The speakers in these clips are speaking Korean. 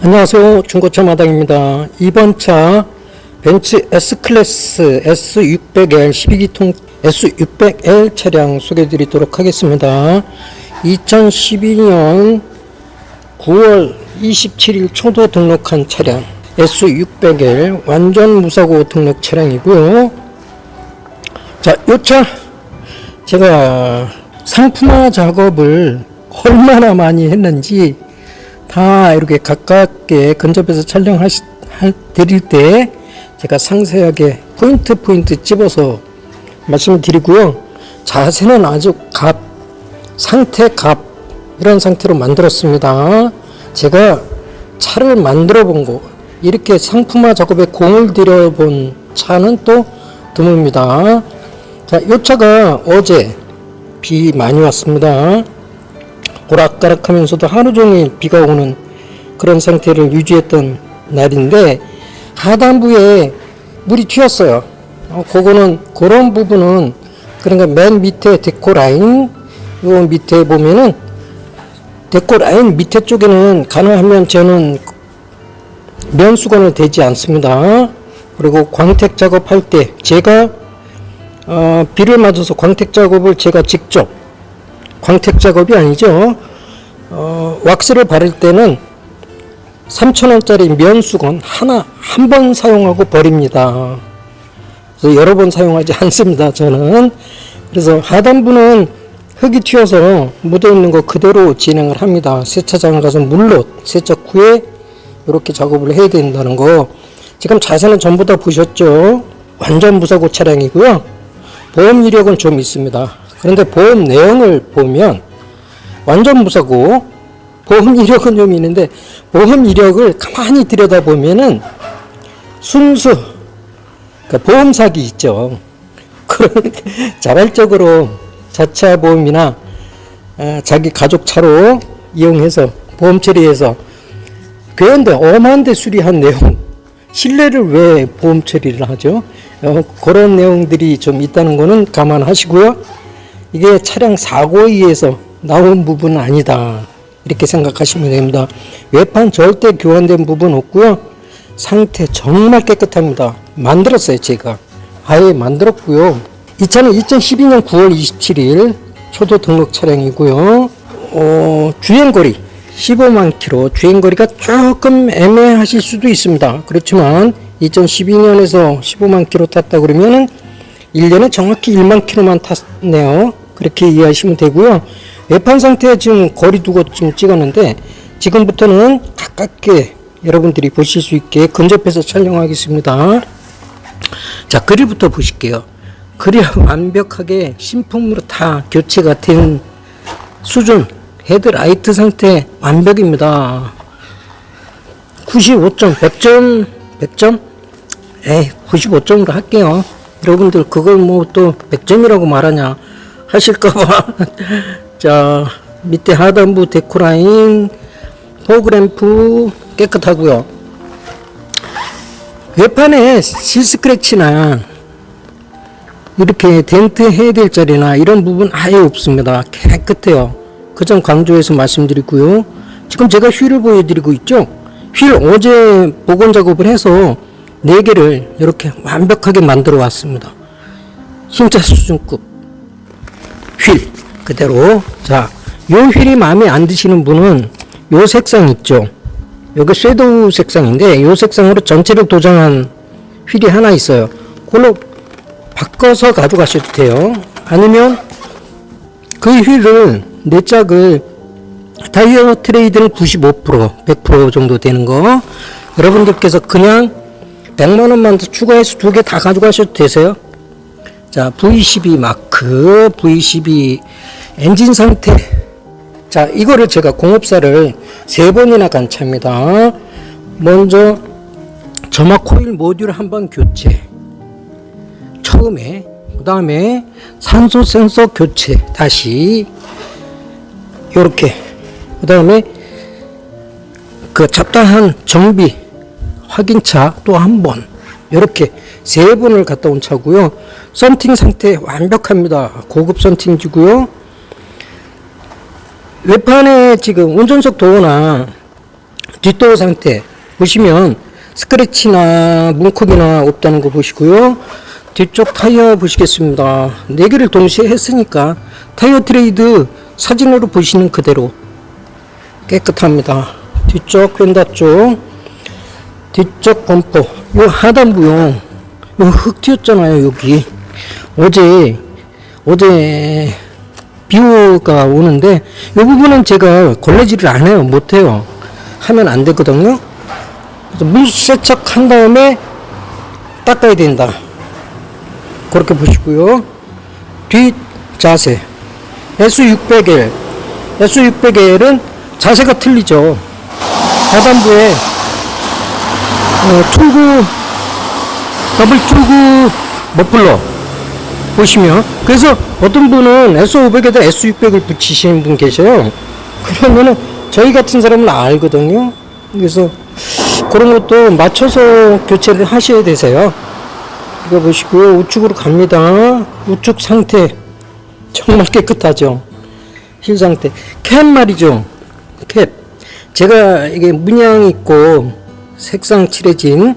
안녕하세요. 중고차 마당입니다. 이번 차 벤츠 S클래스 S600L 12기통 S600L 차량 소개해 드리도록 하겠습니다. 2012년 9월 27일 초도 등록한 차량 S600L 완전 무사고 등록 차량이고요. 자, 요차 제가 상품화 작업을 얼마나 많이 했는지 다 이렇게 가깝게 근접해서 촬영할 할- 드릴 때 제가 상세하게 포인트 포인트 집어서 말씀드리고요. 자세는 아주 갑 상태 갑 이런 상태로 만들었습니다. 제가 차를 만들어 본 거 이렇게 상품화 작업에 공을 들여 본 차는 또 드뭅니다. 자, 이 차가 어제 비 많이 왔습니다. 오락가락하면서도 하루 종일 비가 오는 그런 상태를 유지했던 날인데 하단부에 물이 튀었어요. 어, 그거는 그런 부분은 그러니까 맨 밑에 데코 라인 요 밑에 보면은 데코 라인 밑에 쪽에는 가능하면 저는 면수건을 대지 않습니다. 그리고 광택 작업할 때 제가 어, 비를 맞아서 광택 작업을 제가 직접 광택 작업이 아니죠. 어, 왁스를 바를 때는 3,000원짜리 면수건 하나 한 번 사용하고 버립니다. 그래서 여러 번 사용하지 않습니다. 저는 그래서 하단부는 흙이 튀어서 묻어 있는 거 그대로 진행을 합니다. 세차장 가서 물로 세척 후에 이렇게 작업을 해야 된다는 거. 지금 자세는 전부 다 보셨죠? 완전 무사고 차량이고요. 보험 이력은 좀 있습니다. 그런데 보험 내용을 보면 완전 무사고 보험 이력은 좀 있는데 보험 이력을 가만히 들여다보면은 순수 그러니까 보험 사기 있죠. 그런 자발적으로 자차 보험이나 아, 자기 가족 차로 이용해서 보험 처리해서 그런데 엄한데 수리한 내용 신뢰를 왜 보험 처리를 하죠? 어, 그런 내용들이 좀 있다는 거는 감안하시고요. 이게 차량 사고에 의해서 나온 부분은 아니다. 이렇게 생각하시면 됩니다. 외판 절대 교환된 부분 없고요. 상태 정말 깨끗합니다. 만들었어요, 제가. 아예 만들었고요. 이 차는 2012년 9월 27일 초도 등록 차량이고요. 어, 주행거리 15만 킬로, 주행거리가 조금 애매하실 수도 있습니다. 그렇지만 2012년에서 15만 킬로 탔다 그러면은 1년에 정확히 1만 킬로만 탔네요. 그렇게 이해하시면 되고요. 외판 상태 지금 거리 두고 지금 찍었는데 지금부터는 가깝게 여러분들이 보실 수 있게 근접해서 촬영하겠습니다. 자, 그릴부터 보실게요. 그릴 완벽하게 신품으로 다 교체가 된 수준 헤드라이트 상태 완벽입니다. 95점, 100점, 100점? 에이, 95점으로 할게요. 여러분들 그걸 뭐 또 100점이라고 말하냐 하실까봐. 자, 밑에 하단부 데코라인, 포그램프 깨끗하고요. 외판에 실스크래치나 이렇게 덴트 해야 될 자리나 이런 부분 아예 없습니다. 깨끗해요. 그 점 강조해서 말씀드리고요. 지금 제가 휠을 보여드리고 있죠. 휠 어제 복원 작업을 해서 4개를 이렇게 완벽하게 만들어 왔습니다. 진짜 수준급 휠 그대로 자, 요 휠이 마음에 안 드시는 분은 요 색상 있죠. 여기 섀도우 색상인데 요 색상으로 전체를 도장한 휠이 하나 있어요. 그걸로 바꿔서 가져가셔도 돼요. 아니면 그 휠을 네 짝을 타이어 트레이드는 95% 100% 정도 되는 거 여러분들께서 그냥 100만 원만 더 추가해서 두 개 다 가져가셔도 되세요. 자, V12 마크, V12 엔진 상태. 자, 이거를 제가 공업사를 세 번이나 간 차입니다. 먼저 점화 코일 모듈 한 번 교체. 처음에 그 다음에 산소 센서 교체 다시 요렇게 그 다음에 그 잡다한 정비 확인차 또 한 번 이렇게 세 번을 갔다 온 차고요 썬팅 상태 완벽합니다 고급 썬팅지고요 외판에 지금 운전석 도어나 뒷도어 상태 보시면 스크래치나 문콕이나 없다는 거 보시고요. 뒤쪽 타이어 보시겠습니다. 네 개를 동시에 했으니까 타이어 트레이드 사진으로 보시는 그대로 깨끗합니다. 뒤쪽 휀다 쪽 뒤쪽 범퍼 요 하단부요. 요흙 튀었잖아요 여기. 어제 어제 비오가 오는데 이 부분은 제가 걸레질을 안 해요 못 해요. 하면 안 되거든요. 그래서 물 세척한 다음에 닦아야 된다. 그렇게 보시고요. 뒷 자세. S600L S600L은 자세가 틀리죠. 하단부에 어, 툴구 더블 툴구 머플러 보시면 그래서 어떤 분은 S500에다 S600을 붙이시는 분 계셔요. 그러면은 저희 같은 사람은 알거든요. 그래서 그런 것도 맞춰서 교체를 하셔야 되세요. 이거 보시고요. 우측으로 갑니다. 우측 상태. 정말 깨끗하죠? 힐 상태. 캡 말이죠. 캡. 제가 이게 문양 있고 색상 칠해진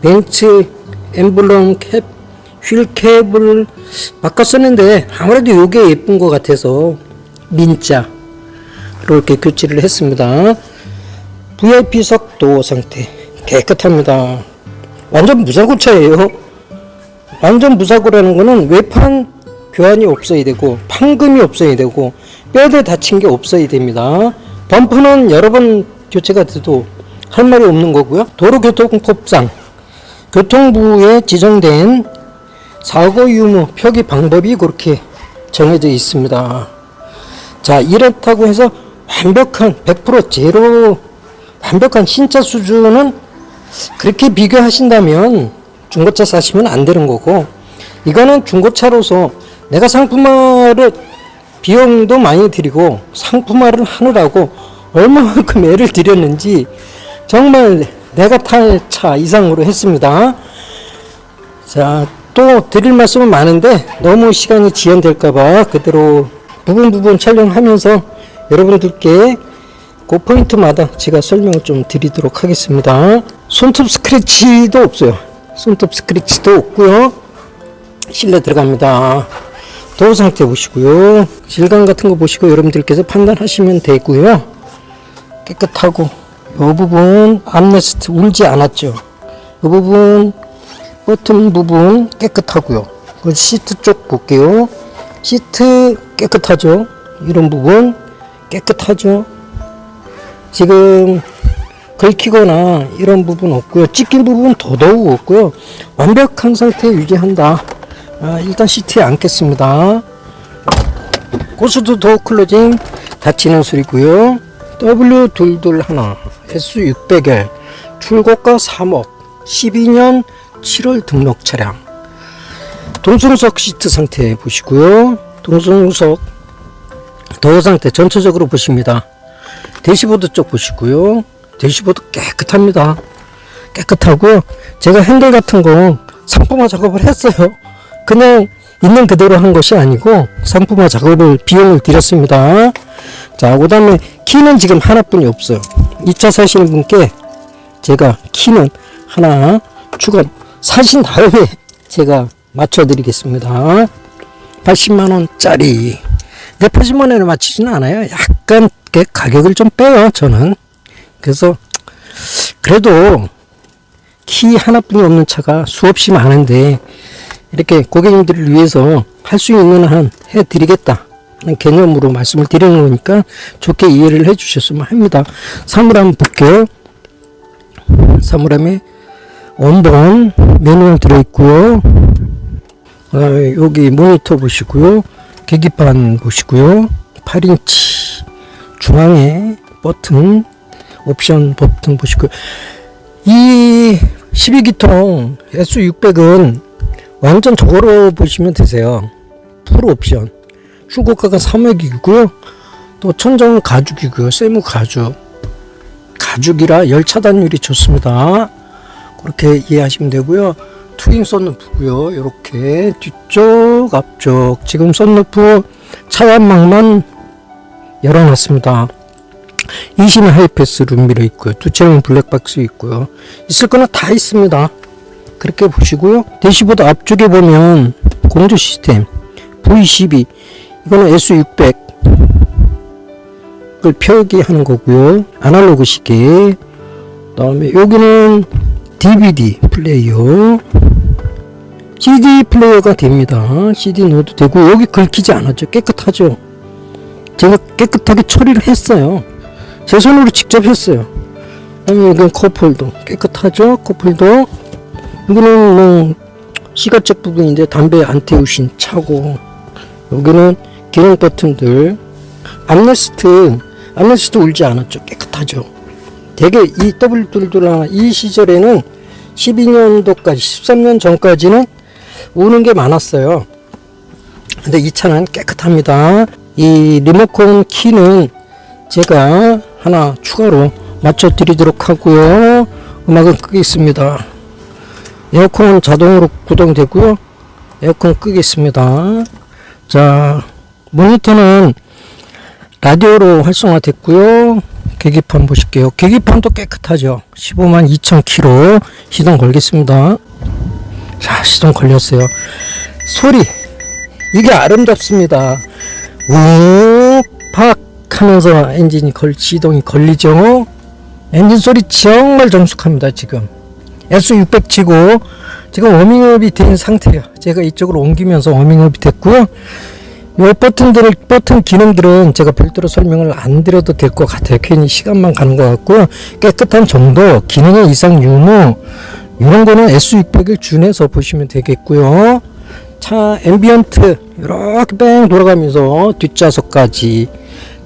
벤츠 엠블럼 캡, 휠 캡을 바꿨었는데 아무래도 이게 예쁜 것 같아서 민자 이렇게 교체를 했습니다. VIP석 도어 상태 깨끗합니다. 완전 무사고 차예요. 완전 무사고라는 거는 외판 교환이 없어야 되고 판금이 없어야 되고 뼈대 다친 게 없어야 됩니다. 범퍼는 여러 번 교체가 돼도 할 말이 없는 거고요. 도로교통법상 교통부에 지정된 사고 유무 표기 방법이 그렇게 정해져 있습니다. 자, 이렇다고 해서 완벽한 100% 제로 완벽한 신차 수준은 그렇게 비교하신다면 중고차 사시면 안 되는 거고 이거는 중고차로서 내가 상품화를 비용도 많이 들이고 상품화를 하느라고 얼마만큼 애를 들였는지 정말 내가 탈 차 이상으로 했습니다. 자, 또 드릴 말씀은 많은데 너무 시간이 지연될까봐 그대로 부분 부분 촬영하면서 여러분들께 그 포인트마다 제가 설명을 좀 드리도록 하겠습니다. 손톱 스크래치도 없어요. 손톱 스크래치도 없고요. 실내 들어갑니다. 도어 상태 보시고요. 질감 같은 거 보시고 여러분들께서 판단하시면 되고요. 깨끗하고 이 부분 암레스트 울지 않았죠. 이 부분 버튼 부분 깨끗하고요. 그 시트 쪽 볼게요. 시트 깨끗하죠. 이런 부분 깨끗하죠. 지금 긁히거나 이런 부분 없고요. 찢긴 부분 더더욱 없고요. 완벽한 상태 유지한다. 아, 일단 시트에 앉겠습니다. 고스트 도어 클로징 닫히는 소리고요. W221 S600L 출고가 3억 12년 7월 등록 차량 동승석 시트 상태 보시고요. 동승석 도어 상태 전체적으로 보십니다. 대시보드 쪽 보시고요. 대시보드 깨끗합니다. 깨끗하고요. 제가 핸들 같은 거 상품화 작업을 했어요. 그냥 있는 그대로 한 것이 아니고 상품화 작업을 비용을 들였습니다. 자, 그 다음에 키는 지금 하나뿐이 없어요. 2차 사시는 분께 제가 키는 하나 추가 사신 다음에 제가 맞춰 드리겠습니다. 80만원짜리. 내 80만원에 맞추지는 않아요. 약간 가격을 좀 빼요, 저는. 그래서, 그래도 키 하나뿐이 없는 차가 수없이 많은데, 이렇게 고객님들을 위해서 할 수 있는 한 해드리겠다. 개념으로 말씀을 드리는 거니까 좋게 이해를 해 주셨으면 합니다. 사물함 볼게요. 사물함에 원본 메뉴가 들어있고요. 그다음에 여기 모니터 보시고요. 계기판 보시고요. 8인치 중앙에 버튼 옵션 버튼 보시고요. 이 12기통 S600은 완전 저거로 보시면 되세요. 풀 옵션. 출고가가 3억이고요. 또 천정 가죽이고요. 세무 가죽. 가죽이라 열 차단율이 좋습니다. 그렇게 이해하시면 되고요. 투잉 썬루프고요. 이렇게 뒤쪽, 앞쪽. 지금 썬루프 차완막만 열어놨습니다. 이신 하이패스 룸미러 있고요. 두 차량 블랙박스 있고요. 있을 거는 다 있습니다. 그렇게 보시고요. 대시보드 앞쪽에 보면 공조 시스템 V12 이거는 S600 을 표기하는 거고요. 아날로그 시계 그다음에 여기는 DVD 플레이어 CD 플레이어가 됩니다. CD 넣어도 되고 여기 긁히지 않았죠. 깨끗하죠. 제가 깨끗하게 처리를 했어요. 제 손으로 직접 했어요. 그다음에 여기는 컵홀더 깨끗하죠. 컵홀더 여기는 뭐 시가책 부분인데 담배 안 태우신 차고 여기는 기능 버튼들 암레스트 암레스트 울지 않았죠. 깨끗하죠. 되게 이 W221 이 시절에는 12년도까지 13년 전까지는 우는 게 많았어요. 근데 이 차는 깨끗합니다. 이 리모컨 키는 제가 하나 추가로 맞춰 드리도록 하고요. 음악은 끄겠습니다. 에어컨은 자동으로 구동되고요. 에어컨 끄겠습니다. 자, 모니터는 라디오로 활성화됐고요. 계기판 보실게요. 계기판도 깨끗하죠. 15만 2천 킬로 시동 걸겠습니다. 자, 시동 걸렸어요. 소리 이게 아름답습니다. 우팍 하면서 엔진이 걸 시동이 걸리죠. 엔진 소리 정말 정숙합니다. 지금 S600 치고 지금 워밍업이 된 상태예요. 제가 이쪽으로 옮기면서 워밍업이 됐고요. 이 버튼들 버튼 기능들은 제가 별도로 설명을 안 드려도 될 것 같아요. 괜히 시간만 가는 것 같고요. 깨끗한 정도, 기능의 이상 유무 이런 거는 S600을 준해서 보시면 되겠고요. 차 앰비언트 이렇게 뺑 돌아가면서 뒷좌석까지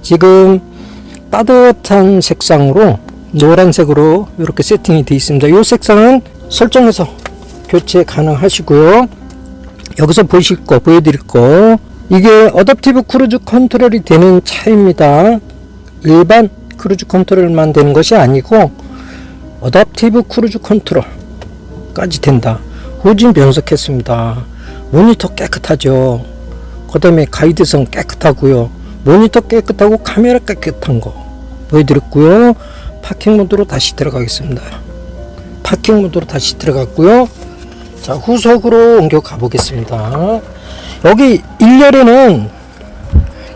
지금 따뜻한 색상으로 노란색으로 이렇게 세팅이 되어 있습니다. 이 색상은 설정해서 교체 가능하시고요. 여기서 보실 거 보여드릴 거 이게 어댑티브 크루즈 컨트롤이 되는 차입니다. 일반 크루즈 컨트롤만 되는 것이 아니고 어댑티브 크루즈 컨트롤까지 된다. 후진 변속했습니다. 모니터 깨끗하죠. 그 다음에 가이드선 깨끗하고요. 모니터 깨끗하고 카메라 깨끗한 거 보여드렸고요. 파킹 모드로 다시 들어가겠습니다. 파킹 모드로 다시 들어갔고요. 자 후속으로 옮겨 가보겠습니다. 여기 1열에는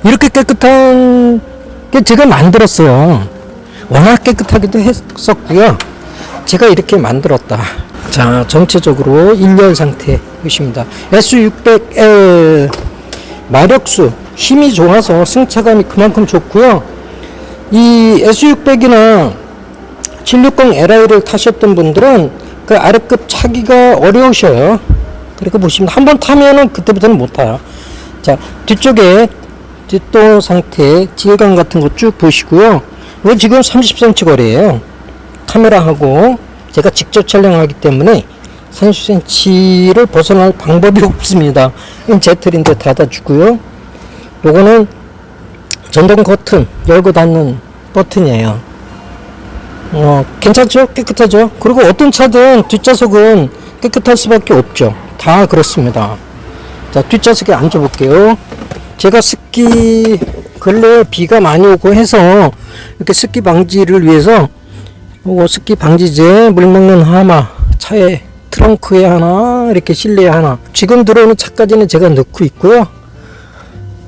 이렇게 깨끗한 게 제가 만들었어요. 워낙 깨끗하기도 했었고요. 제가 이렇게 만들었다. 자, 전체적으로 1열 상태 보십니다. S600L 마력수 힘이 좋아서 승차감이 그만큼 좋고요. 이 S600이나 760Li를 타셨던 분들은 그 아래급 차기가 어려우셔요. 그렇게 보시면 한 번 타면은 그때부터는 못 타요. 자 뒤쪽에 뒷도 상태 질감 같은 거 쭉 보시고요. 이거 지금 30cm 거리에요. 카메라하고 제가 직접 촬영하기 때문에 30cm를 벗어날 방법이 없습니다. 제틀인데 닫아주고요. 요거는 전동 버튼 열고 닫는 버튼이에요. 어, 괜찮죠? 깨끗하죠? 그리고 어떤 차든 뒷좌석은 깨끗할 수밖에 없죠. 다 그렇습니다. 자, 뒷좌석에 앉아볼게요. 제가 습기, 근래 비가 많이 오고 해서 이렇게 습기 방지를 위해서 요거 습기 방지제, 물 먹는 하마, 차에 트렁크에 하나, 이렇게 실내에 하나. 지금 들어오는 차까지는 제가 넣고 있고요.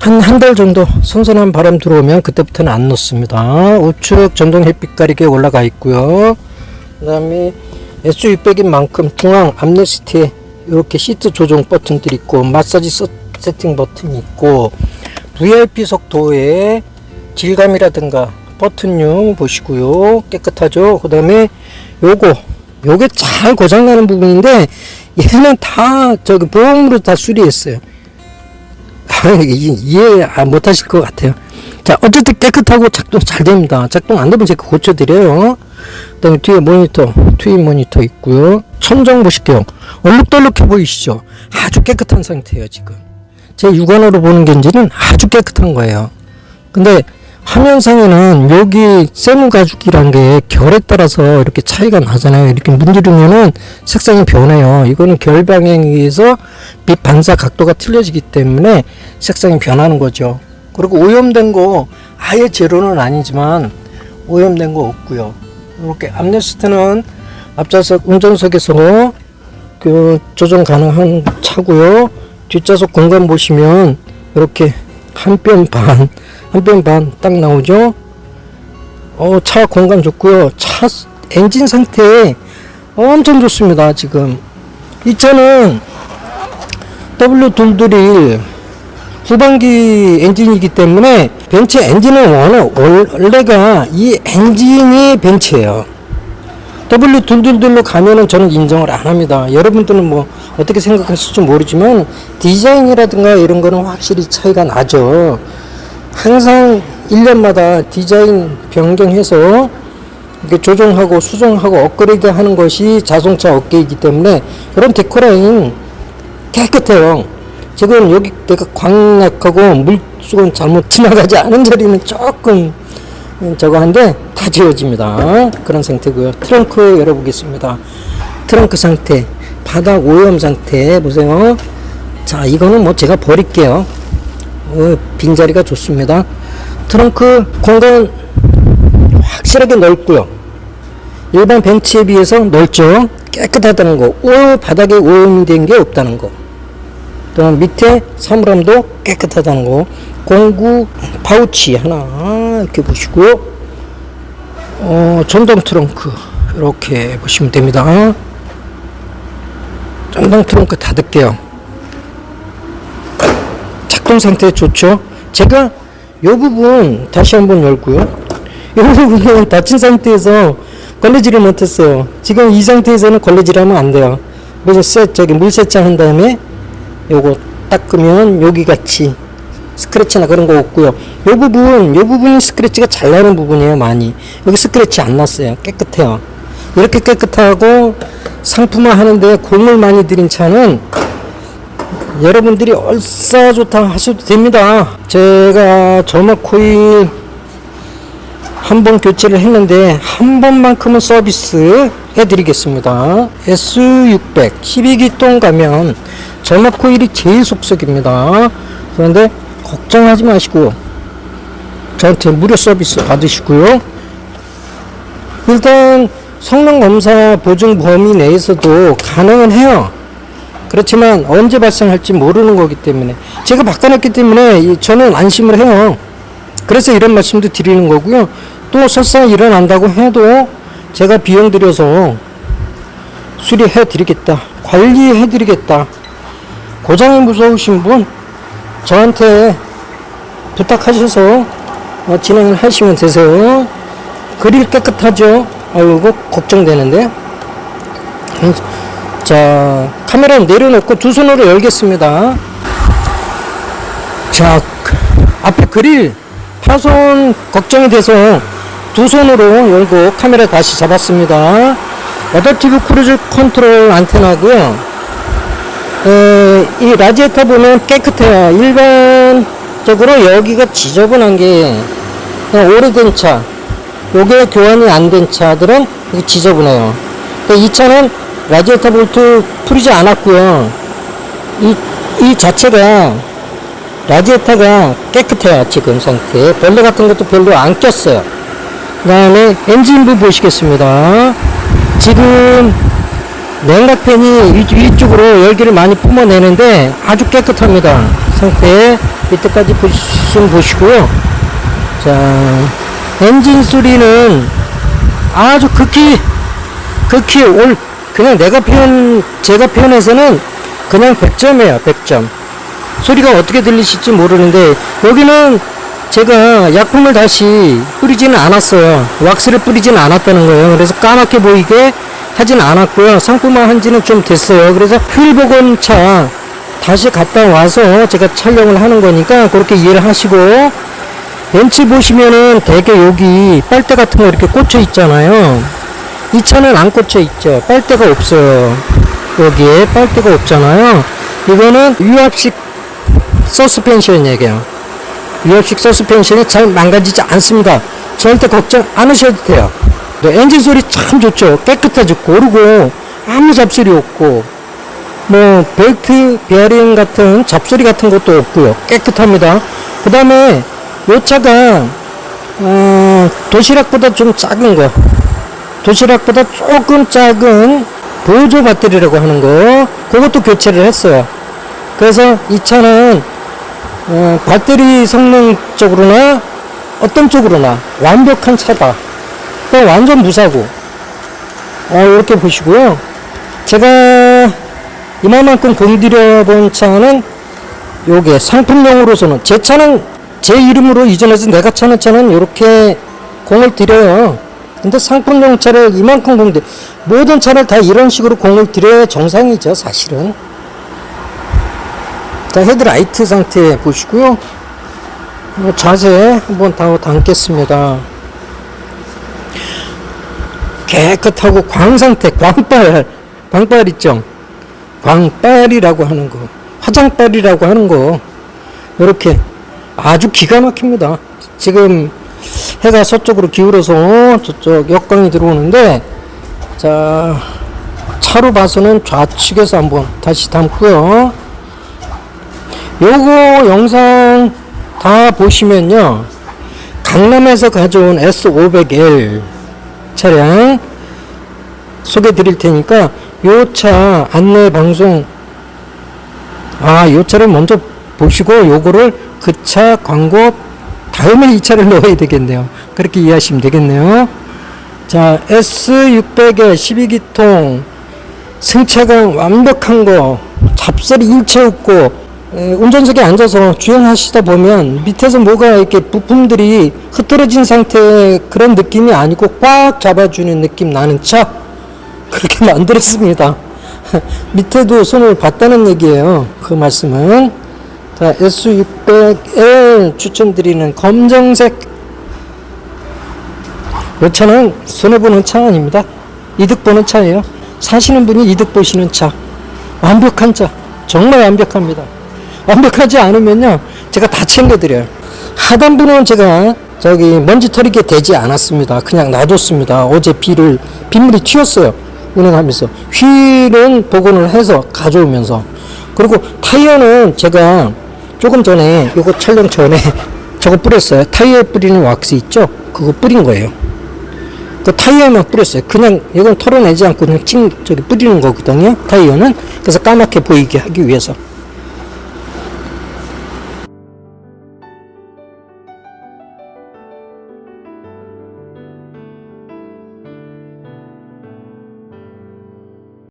한 한 달 정도 선선한 바람 들어오면 그때부터는 안 넣습니다. 우측 전동 햇빛 가리개 올라가 있고요. 그 다음에 S600인 만큼 중앙 암레스트에 이렇게 시트 조정 버튼들이 있고 마사지 서- 세팅 버튼이 있고 VIP 속도의 질감이라든가 버튼용 보시고요. 깨끗하죠? 그 다음에 요거 요게 잘 고장나는 부분인데 얘는 다 저기 보험으로 다 수리했어요. 이- 이해 아, 못하실 것 같아요. 자 어쨌든 깨끗하고 작동 잘 됩니다. 작동 안 되면 제가 고쳐드려요 그 다음에 뒤에 모니터 트윈 모니터 있고요. 천정 보실게요 얼룩덜룩해 보이시죠? 아주 깨끗한 상태예요 지금. 제 육안으로 보는 견지는 아주 깨끗한 거예요. 근데 화면상에는 여기 세무 가죽이란 게 결에 따라서 이렇게 차이가 나잖아요. 이렇게 문지르면은 색상이 변해요. 이거는 결 방향에 의해서 빛 반사 각도가 틀려지기 때문에 색상이 변하는 거죠. 그리고 오염된 거 아예 제로는 아니지만 오염된 거 없고요. 이렇게 암레스트는 앞좌석 운전석에서 그 조정 가능한 차고요. 뒷좌석 공간 보시면 이렇게 한 뼘 반, 한 뼘 반 딱 나오죠. 어, 차 공간 좋고요. 차 스- 엔진 상태 엄청 좋습니다. 지금 이 차는 W221 후반기 엔진이기 때문에 벤츠 엔진은 원래, 원래가 이 엔진이 벤츠예요. W222로 가면은 저는 인정을 안 합니다. 여러분들은 뭐 어떻게 생각하실지 모르지만 디자인이라든가 이런 거는 확실히 차이가 나죠. 항상 1년마다 디자인 변경해서 이렇게 조정하고 수정하고 업그레이드 하는 것이 자동차 업계이기 때문에 그런 데코라인 깨끗해요. 지금 여기 내가 광약하고 물수건 잘못 지나가지 않은 자리는 조금 음, 저거 한데 다 지워집니다. 그런 상태고요. 트렁크 열어보겠습니다. 트렁크 상태, 바닥 오염 상태 보세요. 자, 이거는 뭐 제가 버릴게요. 어, 빈자리가 좋습니다. 트렁크 공간 확실하게 넓고요. 일반 벤츠에 비해서 넓죠. 깨끗하다는 거. 오, 바닥에 오염이 된게 없다는 거. 또 밑에 사물함도 깨끗하다는 거. 공구 파우치 하나 이렇게 보시고요. 어, 전동 트렁크 이렇게 보시면 됩니다. 전동 트렁크 닫을게요. 작동 상태 좋죠? 제가 이 부분 다시 한번 열고요. 이 부분은 닫힌 상태에서 걸레질을 못했어요. 지금 이 상태에서는 걸레질 하면 안 돼요. 그래서 세, 저기 물 세차 한 다음에 요거 닦으면 여기 같이 스크래치나 그런 거 없고요. 요 부분, 요 부분이 스크래치가 잘 나는 부분이에요, 많이. 여기 스크래치 안 났어요. 깨끗해요. 이렇게 깨끗하고 상품화 하는데 공을 많이 들인 차는 여러분들이 얼싸 좋다 하셔도 됩니다. 제가 점막 코일 한 번 교체를 했는데 한 번만큼은 서비스 해드리겠습니다. S600 12기통 가면 점막 코일이 제일 속속입니다. 그런데 걱정하지 마시고 저한테 무료 서비스 받으시고요. 일단 성능 검사 보증 범위 내에서도 가능은 해요. 그렇지만 언제 발생할지 모르는 거기 때문에 제가 바꿔놨기 때문에 이- 저는 안심을 해요. 그래서 이런 말씀도 드리는 거고요. 또 설사 일어난다고 해도 제가 비용 들여서 수리해 드리겠다. 관리해 드리겠다. 고장이 무서우신 분 저한테 부탁하셔서 어, 진행을 하시면 되세요. 그릴 깨끗하죠? 아이고 걱정되는데. 음, 자 카메라 내려놓고 두 손으로 열겠습니다. 자 그, 앞에 그릴 파손 걱정이 돼서 두 손으로 열고 카메라 다시 잡았습니다. 어댑티브 크루즈 컨트롤 안테나고요. 에, 이 라지에타 보면 깨끗해요. 일반적으로 여기가 지저분한 게 오래된 차, 요게 교환이 안 된 차들은 지저분해요. 이 차는 라지에타 볼트 풀이지 않았고요. 이, 이 자체가 라지에타가 깨끗해요. 지금 상태. 벌레 같은 것도 별로 안 꼈어요. 그 다음에 엔진부 보시겠습니다. 지금 냉각팬이 위- 위쪽으로 열기를 많이 뿜어내는데 아주 깨끗합니다. 상태 이때까지 보시면 보시고요. 자, 엔진 소리는 아주 극히 극히 올 그냥 내가 표현 제가 표현해서는 그냥 100점이에요. 100점. 소리가 어떻게 들리실지 모르는데 여기는 제가 약품을 다시 뿌리지는 않았어요. 왁스를 뿌리지는 않았다는 거예요. 그래서 까맣게 보이게 하진 않았고요. 상품화 한 지는 좀 됐어요. 그래서 휠 복원차 다시 갔다 와서 제가 촬영을 하는 거니까 그렇게 이해를 하시고 벤츠 보시면은 되게 여기 빨대 같은 거 이렇게 꽂혀 있잖아요. 이 차는 안 꽂혀 있죠. 빨대가 없어요. 여기에 빨대가 없잖아요. 이거는 유압식 서스펜션 얘기예요. 유압식 서스펜션이 잘 망가지지 않습니다. 절대 걱정 안 하셔도 돼요. 네, 엔진 소리 참 좋죠. 깨끗하죠. 고르고 아무 잡소리 없고 뭐 벨트 베어링 같은 잡소리 같은 것도 없고요. 깨끗합니다. 그 다음에 이 차가 어, 도시락보다 좀 작은 거 도시락보다 조금 작은 보조 배터리라고 하는 거 그것도 교체를 했어요 그래서 이 차는 어, 배터리 성능적으로나 어떤 쪽으로나 완벽한 차다 그냥 완전 무사고 어, 이렇게 보시고요 제가 이만큼 공들여 본 차는 요게 상품용으로서는 제 차는 제 이름으로 이전해서 내가 차는 차는 이렇게 공을 들여요. 근데 상품용 차를 이만큼 공들 모든 차를 다 이런 식으로 공을 들여야 정상이죠 사실은. 자 헤드라이트 상태 보시고요. 어, 자세 한번 다 담겠습니다. 깨끗하고 광 상태, 광빨, 광빨 있죠? 광빨이라고 하는 거, 화장빨이라고 하는 거, 이렇게 아주 기가 막힙니다. 지금 해가 서쪽으로 기울어서 저쪽 역광이 들어오는데, 자, 차로 봐서는 좌측에서 한번 다시 담고요. 요거 영상 다 보시면요. 강남에서 가져온 S500L 차량 소개 드릴 테니까 요 차 안내 방송 아, 요 차를 먼저 보시고 요거를 그 차 광고 다음에 이 차를 넣어야 되겠네요. 그렇게 이해하시면 되겠네요. 자, S600에 12기통 승차감 완벽한 거 잡설이 일체 없고 에, 운전석에 앉아서 주행하시다 보면 밑에서 뭐가 이렇게 부품들이 흐트러진 상태의 그런 느낌이 아니고 꽉 잡아주는 느낌 나는 차 그렇게 만들었습니다. 밑에도 손을 봤다는 얘기예요. 그 말씀은 자 S600L 추천드리는 검정색 이 차는 손해보는 차 아닙니다. 이득 보는 차예요. 사시는 분이 이득 보시는 차. 완벽한 차. 정말 완벽합니다. 완벽하지 않으면요. 제가 다 챙겨드려요. 하단부는 제가 저기 먼지 털이게 되지 않았습니다. 그냥 놔뒀습니다. 어제 비를, 빗물이 튀었어요. 운행하면서. 휠은 복원을 해서 가져오면서. 그리고 타이어는 제가 조금 전에, 요거 촬영 전에 저거 뿌렸어요. 타이어에 뿌리는 왁스 있죠? 그거 뿌린 거예요. 그 타이어만 뿌렸어요. 그냥 이건 털어내지 않고 그냥 찡 저기 뿌리는 거거든요. 타이어는 그래서 까맣게 보이게 하기 위해서.